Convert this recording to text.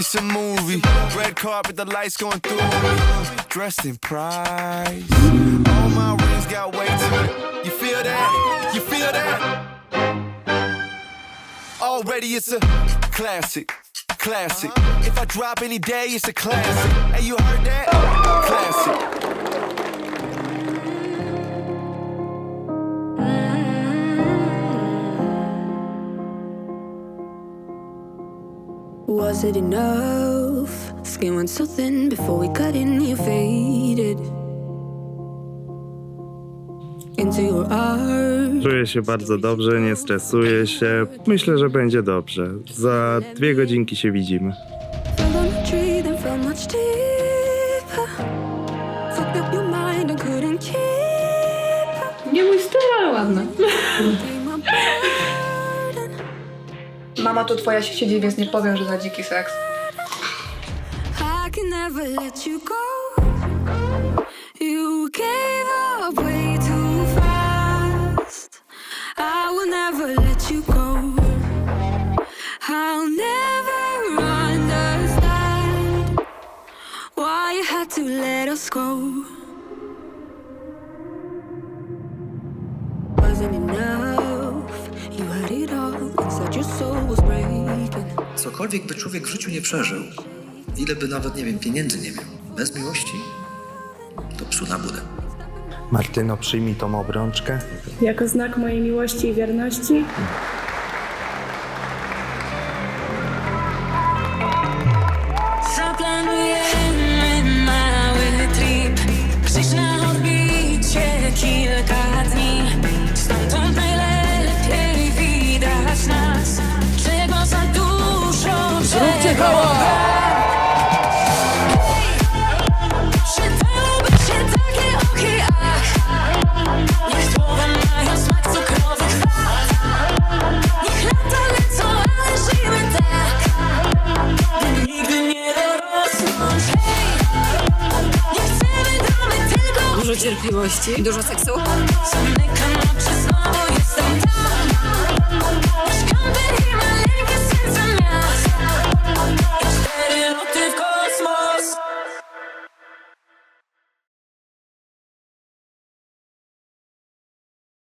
it's a movie. Red carpet, the lights going through me. Dressed in pride. All my rings got weight to it. You feel that? You feel that? Already it's a classic. Classic. If I drop any day, it's a classic. Hey, you heard that? Was it enough? Skin went so thin before we cut in, you faded into your arms. Czuję się bardzo dobrze, nie stresuję się. Myślę, że będzie dobrze. Za dwie godzinki się widzimy. Fell on a tree, then fell much deeper. Fucked up your Mama tu twoja się siedzi, więc nie powiem, że za dziki seks. Go. You gave up way too fast. I will never let you go. I'll never understand why you had to let us go. Wasn't enough. You had it all inside your soul was. Cokolwiek by człowiek w życiu nie przeżył, ile by nawet, nie wiem, pieniędzy nie miał, bez miłości, to psu na budę. Martyno, przyjmij tą obrączkę. Jako znak mojej miłości i wierności dramy, tylko Dużo cierpliwości, seksu.